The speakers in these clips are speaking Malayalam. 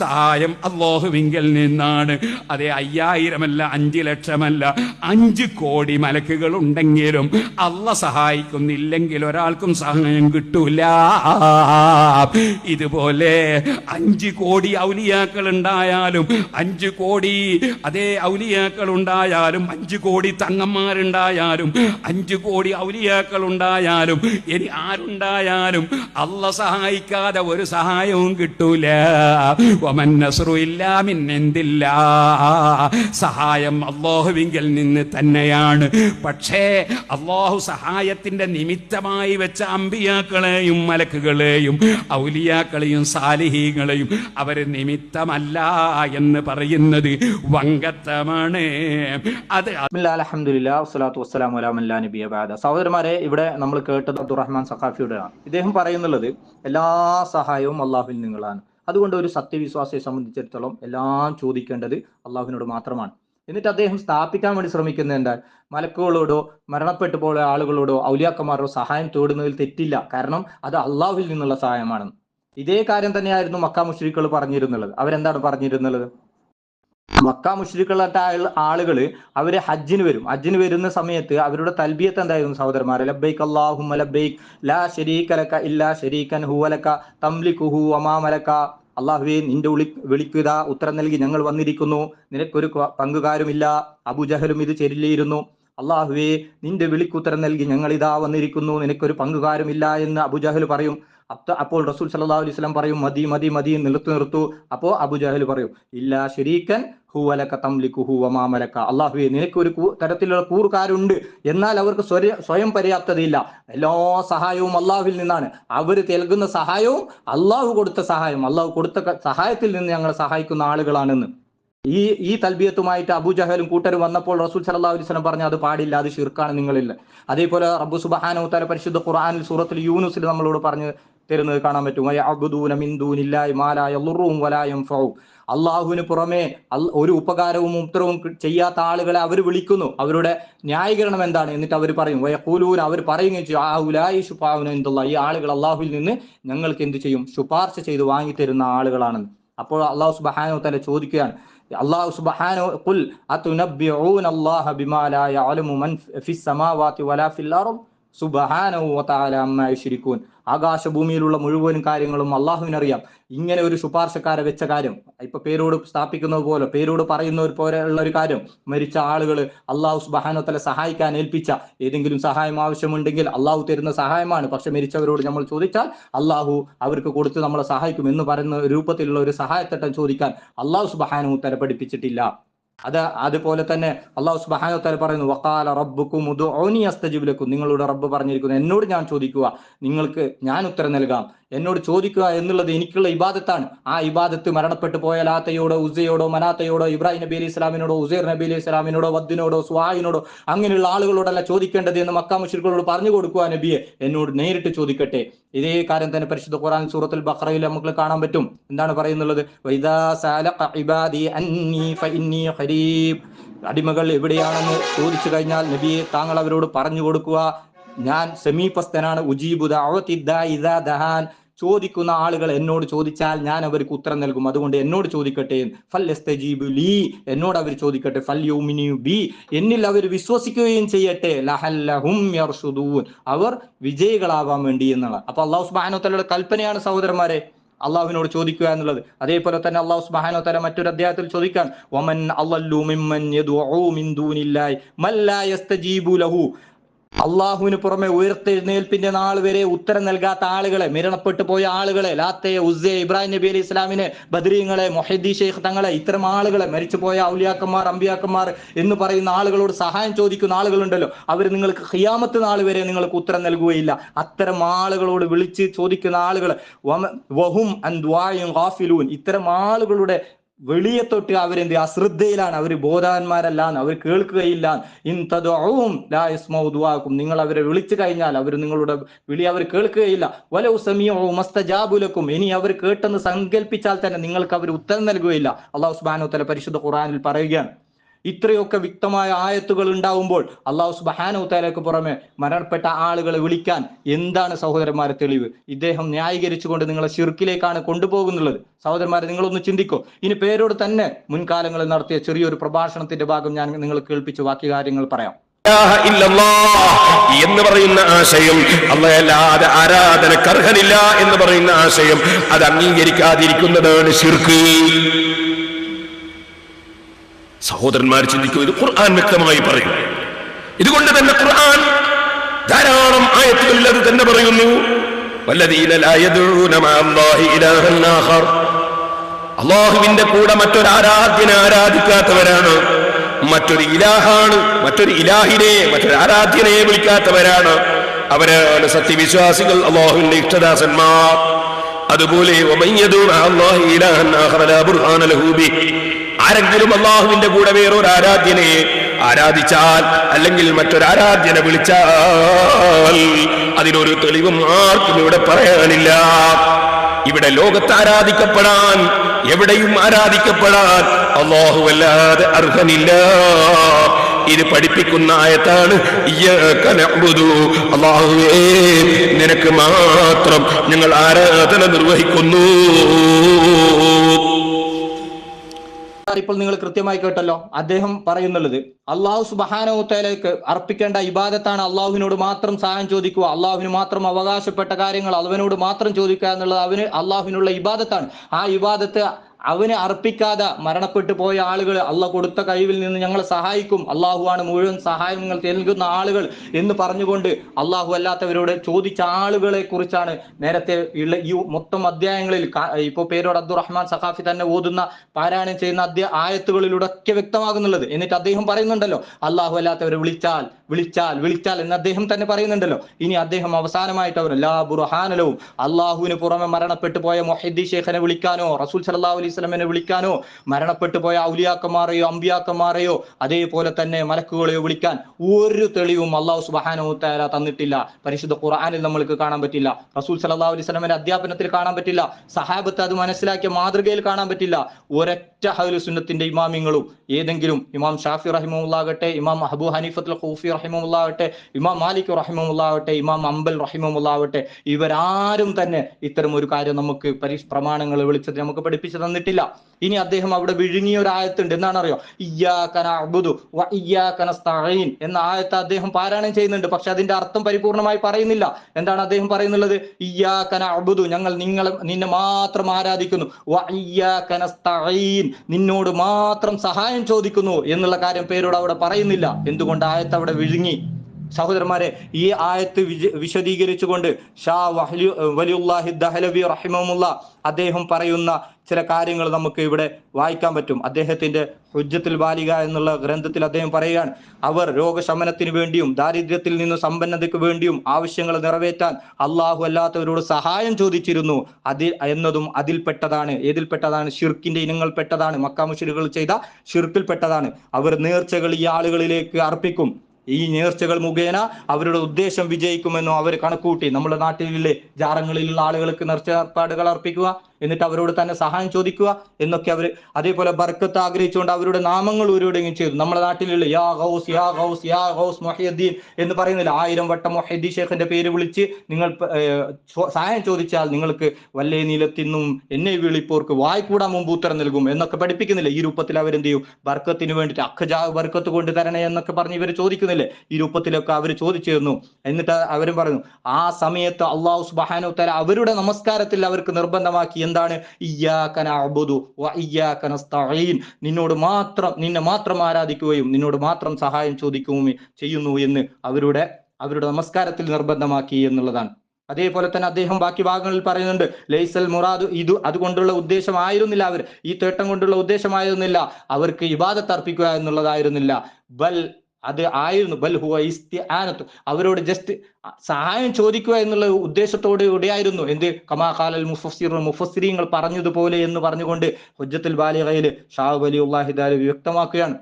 സഹായം അള്ളാഹുവിങ്കിൽ നിന്നാണ്. അതെ അയ്യായിരമല്ല അഞ്ച് ലക്ഷമല്ല അഞ്ച് കോടി മലക്കുകൾ ഉണ്ടെങ്കിലും അല്ല സഹായിക്കുന്നില്ലെങ്കിൽ ഒരാൾക്കും സഹായം കിട്ടൂല. ഇതുപോലെ അഞ്ച് കോടി ഔലിയാക്കൾ ഉണ്ടായാലും അഞ്ച് കോടി അതെ ഔലിയാക്കൾ ഉണ്ടായാലും അഞ്ച് കോടി തങ്ങന്മാരുണ്ടായാലും അഞ്ച് കോടി ഔലിയാക്കൾ ഉണ്ടായാലും ഇനി ആരുണ്ടായാലും അല്ല സഹായിക്കാതെ ഒരു സഹായവും കിട്ടൂല. വമൻ നസറു ഇല്ലാമിൻ സഹായം അള്ളാഹുവിങ്കിൽ നിന്ന് തന്നെയാണ്. പക്ഷേ അള്ളാഹു സഹായത്തിന്റെ നിമിത്തമായി വെച്ച അമ്പിയാക്കളെയും മലക്കുകളെയും ഔലിയാക്കളെയും സാലിഹീങ്ങളെയും അവർ നിമിത്തമല്ല എന്ന് പറയുന്നത് വങ്കത്തമാണ്. അത് വസ്സലാത്തു വസ്സലാമു അലാ മൻ നബിയ സഹോദരന്മാരെ ഇവിടെ നമ്മൾ കേട്ടത് അബ്ദുറഹ്മാൻ സഖാഫിയുടെയാണ്. ഇദ്ദേഹം പറയുന്നുള്ളത് എല്ലാ സഹായവും അള്ളാഹുവിൽ നിങ്ങളാണ്. അതുകൊണ്ട് ഒരു സത്യവിശ്വാസിയെ സംബന്ധിച്ചിടത്തോളം എല്ലാം ചോദിക്കേണ്ടത് അള്ളാഹുവിനോട് മാത്രമാണ്. എന്നിട്ട് അദ്ദേഹം സ്ഥാപിക്കാൻ വേണ്ടി ശ്രമിക്കുന്നത് എന്താ മലക്കുകളോടോ മരണപ്പെട്ടു പോയ ആളുകളോടോ ഔലിയാക്കന്മാരോ സഹായം തേടുന്നതിൽ തെറ്റില്ല. കാരണം അത് അള്ളാഹുവിൽ നിന്നുള്ള സഹായമാണ്. ഇതേ കാര്യം തന്നെയായിരുന്നു മക്ക മുഷ്രിഖുകൾ പറഞ്ഞിരുന്നത് അവരെന്താണ് പറഞ്ഞിരുന്നത് മക്ക മുഷ്രിഖുകളായിട്ട് ആളുകൾ അവർ ഹജ്ജിന് വരും. ഹജ്ജിന് വരുന്ന സമയത്ത് അവരുടെ തൽബിയത്ത് എന്തായിരുന്നു സഹോദരന്മാരെ? ലബൈക്ക് അല്ലാഹുമ്മ ലബൈക്ക് ലാ ശരീക ലക ഇല്ലാ ശരീകൻ ഹൂവലക്ക തംലികുഹു വമാ അമാമലക്ക അള്ളാഹുവേ നിന്റെ വിളി വിളിക്കുക ഉത്തരം നൽകി ഞങ്ങൾ വന്നിരിക്കുന്നു. നിനക്കൊരു പങ്കുകാരുമില്ല. അബുജഹലും ഇത് ചെല്ലിയിരുന്നു അള്ളാഹുവേ നിന്റെ വിളിക്കുത്തരം നൽകി ഞങ്ങൾ ഇതാ വന്നിരിക്കുന്നു. നിനക്കൊരു പങ്കുകാരുമില്ല എന്ന് അബുജഹൽ പറയും. അപ്പോൾ റസൂൽ സല്ലാ അലൈഹി സ്വലം പറയും മതി മതി മതി നിർത്തു നിർത്തു. അപ്പോ അബുജഹൽ പറയും ഇല്ലാ ശരീക്കൻ ഹൂവലക്ക തംലിക്കുഹു വമാമലക അള്ളാഹുവെ നിനക്ക് ഒരു തരത്തിലുള്ള കൂറുകാരുണ്ട്. എന്നാൽ അവർക്ക് സ്വര- സ്വയം പര്യാപ്തതയില്ല. എല്ലാ സഹായവും അള്ളാഹുവിൽ നിന്നാണ്. അവർ നൽകുന്ന സഹായവും അള്ളാഹു കൊടുത്ത സഹായം. അള്ളാഹു കൊടുത്ത സഹായത്തിൽ നിന്ന് ഞങ്ങളെ സഹായിക്കുന്ന ആളുകളാണെന്ന്. ഈ ഈ തൽബിയത്തുമായിട്ട് അബുജഹലും കൂട്ടരും വന്നപ്പോൾ റസൂൽ സല്ലല്ലാഹു അലൈഹി വസല്ലം പറഞ്ഞു അത് പാടില്ല അത് ഷിർക്കാണ് നിങ്ങളില്ല അതേപോലെ റബ്ബു സുബാനോ തല പരിശുദ്ധ ഖുർആനിൽ സൂറത്തിൽ യൂനുസിൽ നമ്മളോട് പറഞ്ഞു തരുന്നത് കാണാൻ പറ്റും. അള്ളാഹുവിന് പുറമെ ഒരു ഉപകാരവും ഉത്തരവും ചെയ്യാത്ത ആളുകളെ അവർ വിളിക്കുന്നു. അവരുടെ ന്യായീകരണം എന്താണ്? എന്നിട്ട് അവർ പറയും വയക്കൂലൂൻ അവർ പറയുകയും ചെയ്യും ആ ഉലായി എന്തുള്ള ഈ ആളുകൾ അള്ളാഹുവിൽ നിന്ന് ഞങ്ങൾക്ക് എന്ത് ചെയ്യും? ശുപാർശ ചെയ്ത് വാങ്ങിത്തരുന്ന ആളുകളാണെന്ന് അപ്പോൾ അള്ളാഹു സുബ്ഹാനഹു തന്നെ ചോദിക്കുകയാണ് അള്ളാഹു സുബാനോ വലാ ഫിൽ ആകാശഭൂമിയിലുള്ള മുഴുവൻ കാര്യങ്ങളും അള്ളാഹുവിനറിയാം. ഇങ്ങനെ ഒരു ശുപാർശക്കാരെ വെച്ച കാര്യം ഇപ്പൊ പേരോട് സ്ഥാപിക്കുന്നത് പോലെ പേരോട് പറയുന്ന ഒരു പോലെ ഉള്ള ഒരു കാര്യം മരിച്ച ആളുകൾ അള്ളാഹു സുബാനോത്തല സഹായിക്കാൻ ഏൽപ്പിച്ച ഏതെങ്കിലും സഹായം ആവശ്യമുണ്ടെങ്കിൽ അള്ളാഹു തരുന്ന സഹായമാണ്. പക്ഷെ മരിച്ചവരോട് നമ്മൾ ചോദിച്ചാൽ അള്ളാഹു അവർക്ക് കൊടുത്ത് നമ്മളെ സഹായിക്കും എന്ന് പറയുന്ന രൂപത്തിലുള്ള ഒരു സഹായത്തട്ടം ചോദിക്കാൻ അള്ളാഹു സുബാനു തല പഠിപ്പിച്ചിട്ടില്ല. അത് അതുപോലെ തന്നെ അള്ളാഹു സുബാനോ തല പറയുന്നു വക്കാല റബ്ബുക്കും ലക്കും. നിങ്ങളുടെ റബ്ബ് പറഞ്ഞിരിക്കുന്നു. എന്നോട് ഞാൻ ചോദിക്കുക നിങ്ങൾക്ക് ഞാൻ ഉത്തരം നൽകാം. എന്നോട് ചോദിക്കുക എന്നുള്ളത് എനിക്കുള്ള ഇബാദത്താണ്. ആ ഇബാദത്ത് മരണപ്പെട്ടു പോയ ലാത്തയോടോ ഉസയോടോ മനാത്തയോടോ ഇബ്രാഹിം നബി അലി ഇസ്ലാമിനോടോ ഉസൈർ നബി അലി ഇസ്ലാമിനോടോ വദ്ദിനോടോ സ്വാഹിനോടോ അങ്ങനെയുള്ള ആളുകളോടല്ല ചോദിക്കേണ്ടത് എന്ന് മക്കാ മുഷിരികളോട് പറഞ്ഞു കൊടുക്കുക നബിയെ. എന്നോട് നേരിട്ട് ചോദിക്കട്ടെ. ഇതേ കാര്യം തന്നെ പരിശുദ്ധ ഖുറാൻ സൂറത്തുൽ ബഹ്റയിൽ നമുക്ക് കാണാൻ പറ്റും. എന്താണ് പറയുന്നത് അടിമകൾ എവിടെയാണെന്ന് ചോദിച്ചു കഴിഞ്ഞാൽ നബിയെ താങ്കൾ അവരോട് പറഞ്ഞു കൊടുക്കുക. ഞാൻ സമീപസ്ഥനാണ്. ഉജീബു അവത്തിദ്ദ ഇദാ ദഹാൻ. ചോദിക്കുന്ന ആളുകൾ എന്നോട് ചോദിച്ചാൽ ഞാൻ അവർക്ക് ഉത്തരം നൽകും. അതുകൊണ്ട് എന്നോട് ചോദിക്കട്ടെ. ലീ. എന്നോട് അവർ ചോദിക്കട്ടെ. ഫൽ ബി. എന്നിൽ അവർ വിശ്വസിക്കുകയും ചെയ്യട്ടെ. ലഹല്ലഹും അവർ വിജയികളാവാൻ വേണ്ടി എന്നുള്ള അപ്പൊ അള്ളാഹു സുബ്ഹാനഹു വതആലയുടെ കൽപ്പനയാണ് സഹോദരന്മാരെ അള്ളാഹുവിനോട് ചോദിക്കുക എന്നുള്ളത്. അതേപോലെ തന്നെ അള്ളാഹു സുബ്ഹാനഹു തല മറ്റൊരു അധ്യായത്തിൽ ചോദിക്കാൻ വമൻ അള്ളല്ലു മിമ്മൻ യദ്ഉ മിൻ ദൂനില്ലാഹി മൻ ലഹു. അള്ളാഹുവിന് പുറമെ ഉയർത്തെഴുന്നേൽപ്പിന്റെ നാൾ വരെ ഉത്തരം നൽകാത്ത ആളുകളെ മരണപ്പെട്ടു പോയ ആളുകളെ ലാത്തെ ഉസ്സെ ഇബ്രാഹിം നബി അലി ഇസ്ലാമിനെ ബദരീങ്ങളെ മൊഹദ്ദി ഷെയ്ഖ് തങ്ങളെ ഇത്തരം ആളുകളെ മരിച്ചുപോയ ഔലിയാക്കന്മാർ അമ്പിയാക്കന്മാർ എന്ന് പറയുന്ന ആളുകളോട് സഹായം ചോദിക്കുന്ന ആളുകളുണ്ടല്ലോ. അവർ നിങ്ങൾക്ക് ഖിയാമത്ത് നാൾ വരെ നിങ്ങൾക്ക് ഉത്തരം നൽകുകയില്ല. അത്തരം ആളുകളോട് വിളിച്ച് ചോദിക്കുന്ന ആളുകൾ വഹും ഇത്തരം ആളുകളുടെ വെളിയെ തൊട്ട് അവരെന്ത് അശ്രദ്ധയിലാണ് അവർ ബോധവാന്മാരല്ല അവർ കേൾക്കുകയില്ല ഇൻ തദ്ഉം ലാ യസ്മഉ ദുആക്കും. നിങ്ങൾ അവരെ വിളിച്ചു കഴിഞ്ഞാൽ അവർ നിങ്ങളുടെ വിളി അവർ കേൾക്കുകയില്ല. വല ഉസമിയവും മസ്തജാബുലക്കും ഇനി അവർ കേട്ടെന്ന് സങ്കല്പിച്ചാൽ തന്നെ നിങ്ങൾക്ക് അവർ ഉത്തരം നൽകുകയില്ല. അള്ളാഹു സുബ്ഹാനഹു തല പരിശുദ്ധ ഖുറാനിൽ പറയുകയാണ്. ഇത്രയൊക്കെ വ്യക്തമായ ആയത്തുകൾ ഉണ്ടാവുമ്പോൾ അള്ളാഹു സുബാനോത്താലേക്ക് പുറമെ മരണപ്പെട്ട ആളുകളെ വിളിക്കാൻ എന്താണ് സഹോദരന്മാരെ തെളിവ്? ഇദ്ദേഹം ന്യായീകരിച്ചുകൊണ്ട് നിങ്ങളെ ഷിർക്കിലേക്കാണ് കൊണ്ടുപോകുന്നുള്ളത്. സഹോദരന്മാരെ നിങ്ങളൊന്ന് ചിന്തിക്കോ. ഇനി പേരോട് തന്നെ മുൻകാലങ്ങളിൽ നടത്തിയ ചെറിയൊരു പ്രഭാഷണത്തിന്റെ ഭാഗം ഞാൻ നിങ്ങൾ കേൾപ്പിച്ചു ബാക്കി കാര്യങ്ങൾ പറയാം. എന്ന് പറയുന്ന ആശയം അല്ലാതെ ആരാധന അർഹനില്ല എന്ന് പറയുന്ന ആശയം അത് അംഗീകരിക്കാതിരിക്കുന്നതാണ് ഷിർക്ക് സഹോദരന്മാർ ചിന്തിക്കൂ ഇത് ഖുർആൻ വ്യക്തമായി പറയുന്നു ഇതുകൊണ്ട് തന്നെ ഖുർആൻ ധാരാളം ആയത്തുകളിൽ അത് തന്നെ പറയുന്നു. അള്ളാഹുവിന്റെ കൂടെ മറ്റൊരു ആരാധ്യനെ ആരാധിക്കാത്തവരാണ്. മറ്റൊരു ഇലാഹാണ് മറ്റൊരു ഇലാഹിനെ മറ്റൊരു ആരാധ്യനെ വിളിക്കാത്തവരാണ്. അവരാണ് സത്യവിശ്വാസികൾ അള്ളാഹുവിന്റെ ഇഷ്ടദാസന്മാർ. അതുപോലെ ആരെങ്കിലും അള്ളാഹുവിന്റെ കൂടെ വേറൊരു ആരാധ്യനെ ആരാധിച്ചാൽ അല്ലെങ്കിൽ മറ്റൊരു ആരാധ്യനെ വിളിച്ചാൽ അതിനൊരു തെളിവും ആർക്കും ഇവിടെ പറയാനില്ല. ഇവിടെ ലോകത്ത് ആരാധിക്കപ്പെടാൻ എവിടെയും ആരാധിക്കപ്പെടാൻ അള്ളാഹു അല്ലാതെ അർഹനില്ല. ഇത് പഠിപ്പിക്കുന്ന ആയത്താണ്. അള്ളാഹുവേ നിനക്ക് മാത്രം ഞങ്ങൾ ആരാധന നിർവഹിക്കുന്നു. ഇപ്പോൾ നിങ്ങൾ കൃത്യമായി കേട്ടല്ലോ. അദ്ദേഹം പറയുന്നുള്ളത് അള്ളാഹു സുബഹാനോത്തേലേക്ക് അർപ്പിക്കേണ്ട ഇബാദത്താണ് അള്ളാഹുവിനോട് മാത്രം സഹായം ചോദിക്കുക. അള്ളാഹുവിന് മാത്രം അവകാശപ്പെട്ട കാര്യങ്ങൾ അവനോട് മാത്രം ചോദിക്കുക എന്നുള്ളത് അവന് അള്ളാഹുവിനുള്ള ഇബാദത്താണ്. ആ ഇബാദത്ത് അവന് അർപ്പിക്കാതെ മരണപ്പെട്ടു പോയ ആളുകൾ അള്ള കൊടുത്ത കഴിവിൽ നിന്ന് ഞങ്ങളെ സഹായിക്കും. അള്ളാഹുവാണ് മുഴുവൻ സഹായങ്ങൾ നൽകുന്ന ആളുകൾ എന്ന് പറഞ്ഞുകൊണ്ട് അള്ളാഹു അല്ലാത്തവരോട് ചോദിച്ച ആളുകളെ കുറിച്ചാണ് നേരത്തെ ഉള്ള ഈ മൊത്തം അധ്യായങ്ങളിൽ ഇപ്പോൾ ഇപ്പോ പേരോട് അബ്ദുറഹ്മാൻ സഖാഫി തന്നെ ഓതുന്ന പാരായണം ചെയ്യുന്ന അധ്യ ആയത്തുകളിലൂടെ ഒക്കെ വ്യക്തമാകുന്നുള്ളത്. എന്നിട്ട് അദ്ദേഹം പറയുന്നുണ്ടല്ലോ അള്ളാഹു അല്ലാത്തവരെ വിളിച്ചാൽ വിളിച്ചാൽ വിളിച്ചാൽ എന്ന് അദ്ദേഹം തന്നെ പറയുന്നുണ്ടല്ലോ. ഇനി അദ്ദേഹം അവസാനമായിട്ട് അവർ ലാ ബുർഹാനലവും അള്ളാഹുവിന് പുറമെ മരണപ്പെട്ടു പോയ മൊഹിദ്ദി ഷേഖനെ വിളിക്കാനോ റസൂൽ സല്ലല്ലാഹു അലൈഹി സ്വലമിനെ വിളിക്കാനോ മരണപ്പെട്ടു പോയ ഔലിയാക്കന്മാരെയോ അമ്പിയാക്കന്മാരെയോ അതേപോലെ തന്നെ മലക്കുകളെയോ വിളിക്കാൻ ഒരു തെളിവും അള്ളാഹു സുബാനോ തആല തന്നിട്ടില്ല. പരിശുദ്ധ ഖുർആനിൽ നമ്മൾക്ക് കാണാൻ പറ്റില്ല. റസൂൽ സല്ലല്ലാഹു അലൈഹി സ്വലമിന്റെ അധ്യാപനത്തിൽ കാണാൻ പറ്റില്ല. സഹാബത്ത് അത് മനസ്സിലാക്കിയ മാതൃകയിൽ കാണാൻ പറ്റില്ല. ഒരൊറ്റ ഹൗലു സുന്നത്തിന്റെ ഇമാമിങ്ങളും ഏതെങ്കിലും ഇമാം ഷാഫി റഹിമുള്ളാകട്ടെ ഇമാം അബു ഹനീഫത്തുൽ ഖൂഫി റഹിമുള്ളാകട്ടെ ഇമാം മാലിക് റഹിമുള്ളാകട്ടെ ഇമാം അംബൽ റഹിമുള്ളാകട്ടെ ഇവരാരും തന്നെ ഇത്തരം ഒരു കാര്യം നമുക്ക് പരി പ്രമാണങ്ങൾ വിളിച്ചത് നമുക്ക് പഠിപ്പിച്ചു തന്നിട്ടില്ല. ഇനി അദ്ദേഹം അവിടെ വിഴുങ്ങിയ ഒരു ആയത്തുണ്ട്. എന്താണ് അറിയോ ഇയ്യാക്കന അബുദു വ എന്ന ആയത്ത് അദ്ദേഹം പാരായണം ചെയ്യുന്നുണ്ട്. പക്ഷെ അതിന്റെ അർത്ഥം പരിപൂർണമായി പറയുന്നില്ല. എന്താണ് അദ്ദേഹം പറയുന്നുള്ളത്? ഇയ്യാക്കന അബുദു ഞങ്ങൾ നിങ്ങളെ നിന്നെ മാത്രം ആരാധിക്കുന്നു. വ നിന്നോട് മാത്രം സഹായം ചോദിക്കുന്നു എന്നുള്ള കാര്യം പേരോട് അവിടെ പറയുന്നില്ല. എന്തുകൊണ്ട് ആയത്ത് അവിടെ വിഴുങ്ങി? സഹോദരന്മാരെ ഈ ആയത്ത് വിശദീകരിച്ചുകൊണ്ട് ഷാ വഹ്ലി വലിയുല്ലാഹി ദഹലവി റഹിമമുള്ള അദ്ദേഹം പറയുന്ന ചില കാര്യങ്ങൾ നമുക്ക് ഇവിടെ വായിക്കാൻ പറ്റും. അദ്ദേഹത്തിന്റെ ഹുജ്ജത്തുൽ ബാലിക എന്നുള്ള ഗ്രന്ഥത്തിൽ അദ്ദേഹം പറയുകയാണ് അവർ രോഗശമനത്തിന് വേണ്ടിയും ദാരിദ്ര്യത്തിൽ നിന്ന് സമ്പന്നതയ്ക്ക് വേണ്ടിയും ആവശ്യങ്ങൾ നിറവേറ്റാൻ അള്ളാഹു അല്ലാത്തവരോട് സഹായം ചോദിച്ചിരുന്നു. അതിൽ എന്നതും അതിൽപ്പെട്ടതാണ്. ഏതിൽപ്പെട്ടതാണ്? ഷിർക്കിന്റെ ഇനങ്ങൾപ്പെട്ടതാണ്. മക്കാമുഷിരുകൾ ചെയ്ത ഷിർക്കിൽപ്പെട്ടതാണ് അവർ നേർച്ചകൾ ഈ ആളുകളിലേക്ക് അർപ്പിക്കും. ഈ നേർച്ചകൾ മുഖേന അവരുടെ ഉദ്ദേശം വിജയിക്കുമെന്നോ അവർ കണക്കൂട്ടി നമ്മുടെ നാട്ടിലെ ജാറങ്ങളിലുള്ള ആളുകൾക്ക് നേർച്ചപ്പാടുകൾ അർപ്പിക്കുക? എന്നിട്ട് അവരോട് തന്നെ സഹായം ചോദിക്കുക എന്നൊക്കെ അവർ അതേപോലെ ബർക്കത്ത് ആഗ്രഹിച്ചുകൊണ്ട് അവരുടെ നാമങ്ങൾ ഉരുവിടുകയും ചെയ്തു. നമ്മുടെ നാട്ടിലുള്ള യാ ഗൗസ് യാ ഗൗസ് യാ ഗൗസ് മൊഹീദ്ദീൻ എന്ന് പറയുന്നില്ല? ആയിരം വട്ടം മൊഹീദ്ദീൻ ഷേഖിന്റെ പേര് വിളിച്ച് നിങ്ങൾ സഹായം ചോദിച്ചാൽ നിങ്ങൾക്ക് വല്ലേ നീലത്തിന്നും എന്നെ വിളിപ്പോർക്ക് വായ്ക്കൂടാ മുമ്പ് ഉത്തരം നൽകും എന്നൊക്കെ പഠിപ്പിക്കുന്നില്ല? ഈ രൂപത്തിൽ അവരെന്ത് ചെയ്യും? ബർക്കത്തിന് വേണ്ടിയിട്ട് അഖജാ ബർക്കത്ത് കൊണ്ട് തരണേ എന്നൊക്കെ പറഞ്ഞ് ഇവർ ചോദിക്കുന്നില്ലേ? ഈ രൂപത്തിലൊക്കെ അവർ ചോദിച്ചിരുന്നു. എന്നിട്ട് അവരും പറഞ്ഞു ആ സമയത്ത് അള്ളാഹു സുബാനോ തല അവരുടെ നമസ്കാരത്തിൽ അവർക്ക് നിർബന്ധമാക്കി എന്താണ്? നിന്നോട് മാത്രം നിന്നെ മാത്രം ആരാധിക്കുകയും നിന്നോട് മാത്രം സഹായം ചോദിക്കുകയും ചെയ്യുന്നു എന്ന് അവരുടെ അവരുടെ നമസ്കാരത്തിൽ നിർബന്ധമാക്കി എന്നുള്ളതാണ്. അതേപോലെ തന്നെ അദ്ദേഹം ബാക്കി ഭാഗങ്ങളിൽ പറയുന്നുണ്ട് ലൈസൽ മുറാദ് ഇത് അതുകൊണ്ടുള്ള ഉദ്ദേശമായിരുന്നില്ല അവർ. ഈ തേട്ടം കൊണ്ടുള്ള ഉദ്ദേശമായിരുന്നില്ല. അവർക്ക് ഇബാദത്ത് അർപ്പിക്കുക എന്നുള്ളതായിരുന്നില്ല. ബൽ അത് ആയിരുന്നു. ബൽ ഹുവ ഇസ്തിആനത്തു. അവരോട് ജസ്റ്റ് സഹായം ചോദിക്കുക എന്നുള്ള ഉദ്ദേശത്തോടു കൂടിയായിരുന്നു. എന്ത്? കമാ ഖാലൽ മുഫസിരിങ്ങൾ പറഞ്ഞതുപോലെ എന്ന് പറഞ്ഞുകൊണ്ട് ഹുജ്ജത്തുൽ ബാലിഗയിൽ ഷാഹ് വലി വ്യക്തമാക്കുകയാണ്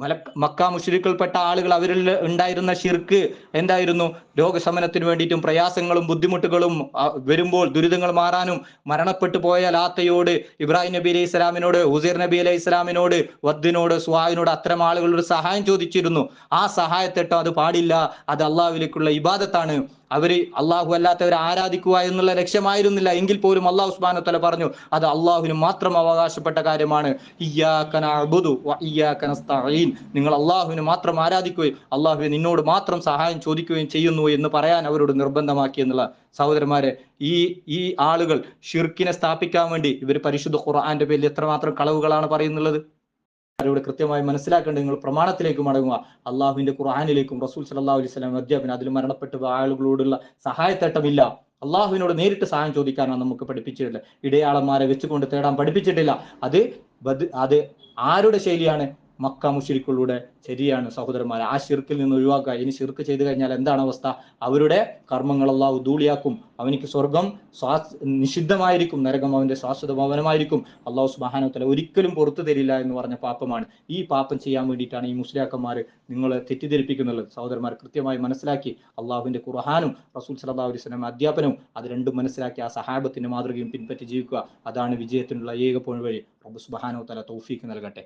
മല മക്ക മുഷരിക്കൽപ്പെട്ട ആളുകൾ അവരിൽ ഉണ്ടായിരുന്ന ഷിർക്ക് എന്തായിരുന്നു? രോഗശമനത്തിന് വേണ്ടിയിട്ടും പ്രയാസങ്ങളും ബുദ്ധിമുട്ടുകളും വരുമ്പോൾ ദുരിതങ്ങൾ മാറാനും മരണപ്പെട്ടു പോയ ലാത്തയോട് ഇബ്രാഹിം നബി അലൈഹി ഇസ്ലാമിനോട് ഹുസൈർ നബി അലൈഹി ഇസ്ലാമിനോട് വദ്ദിനോട് സ്വാഹിനോട് അത്തരം ആളുകളോട് സഹായം ചോദിച്ചിരുന്നു. ആ സഹായത്തെട്ടോ അത് പാടില്ല. അത് അള്ളാഹുവിലേക്കുള്ള ഇബാദത്താണ്. അവർ അള്ളാഹു അല്ലാത്തവരെ ആരാധിക്കുക എന്നുള്ള ലക്ഷ്യമായിരുന്നില്ല. എങ്കിൽ പോലും അള്ളാഹു ഉസ്മാന തല പറഞ്ഞു അത് അള്ളാഹുവിന് മാത്രം അവകാശപ്പെട്ട കാര്യമാണ്. നിങ്ങൾ അള്ളാഹുവിന് മാത്രം ആരാധിക്കുകയും അള്ളാഹുവിന് നിന്നോട് മാത്രം സഹായം ചോദിക്കുകയും ചെയ്യുന്നു എന്ന് പറയാൻ അവരോട് നിർബന്ധമാക്കി എന്നുള്ള സഹോദരന്മാരെ ഈ ഈ ആളുകൾ ഷിർക്കിനെ സ്ഥാപിക്കാൻ വേണ്ടി ഇവർ പരിശുദ്ധ ഖുർആന്റെ പേരിൽ എത്രമാത്രം കളവുകളാണ് പറയുന്നുള്ളത്? അവരോട് കൃത്യമായി മനസ്സിലാക്കേണ്ടത് നിങ്ങൾ പ്രമാണത്തിലേക്ക് മടങ്ങുക. അള്ളാഹുവിന്റെ ഖുർആാനിലേക്കും റസൂൽ സല്ലല്ലാഹു അലൈഹി സ്വലാം അധ്യാപനം അതിൽ മരണപ്പെട്ട ആളുകളോടുള്ള സഹായത്തേട്ടമില്ല. അള്ളാഹുവിനോട് നേരിട്ട് സഹായം ചോദിക്കാനാണ് നമുക്ക് പഠിപ്പിച്ചിട്ടില്ല ഇടയാളന്മാരെ വെച്ചുകൊണ്ട് തേടാൻ പഠിപ്പിച്ചിട്ടില്ല. അത് അത് ആരുടെ ശൈലിയാണ്? മക്ക മുഷിരിക്കുകളുടെ ശരിയാണ് സഹോദരന്മാരെ. ആ ഷിർക്കിൽ നിന്ന് ഒഴിവാക്കുക. ഇനി ഷിർക്ക് ചെയ്തു കഴിഞ്ഞാൽ എന്താണ് അവസ്ഥ? അവരുടെ കർമ്മങ്ങൾ അള്ളാഹു ധൂളിയാക്കും. അവനിക്ക് സ്വർഗം നിഷിദ്ധമായിരിക്കും. നരകം അവന്റെ ശാശ്വത ഭവനമായിരിക്കും. അള്ളാഹു സുബാനത്തല ഒരിക്കലും പുറത്തു തരില്ല എന്ന് പറഞ്ഞ പാപ്പമാണ് ഈ പാപ്പം ചെയ്യാൻ വേണ്ടിയിട്ടാണ് ഈ മുസ്ലിയാക്കന്മാർ നിങ്ങളെ തെറ്റിദ്ധരിപ്പിക്കുന്നത് സഹോദരന്മാർ കൃത്യമായി മനസ്സിലാക്കി അള്ളാഹുവിന്റെ ഖുർഹാനും റസൂൽ സലാഹു അലൈഹി വസല്ലം അധ്യാപനവും അത് രണ്ടും മനസ്സിലാക്കി ആ സഹാബത്തിന്റെ മാതൃകയും പിൻപറ്റി ജീവിക്കുക. അതാണ് വിജയത്തിനുള്ള ഏക പോഴി വഴി. റബ്ബു തആല തൗഫീക്ക് നൽകട്ടെ.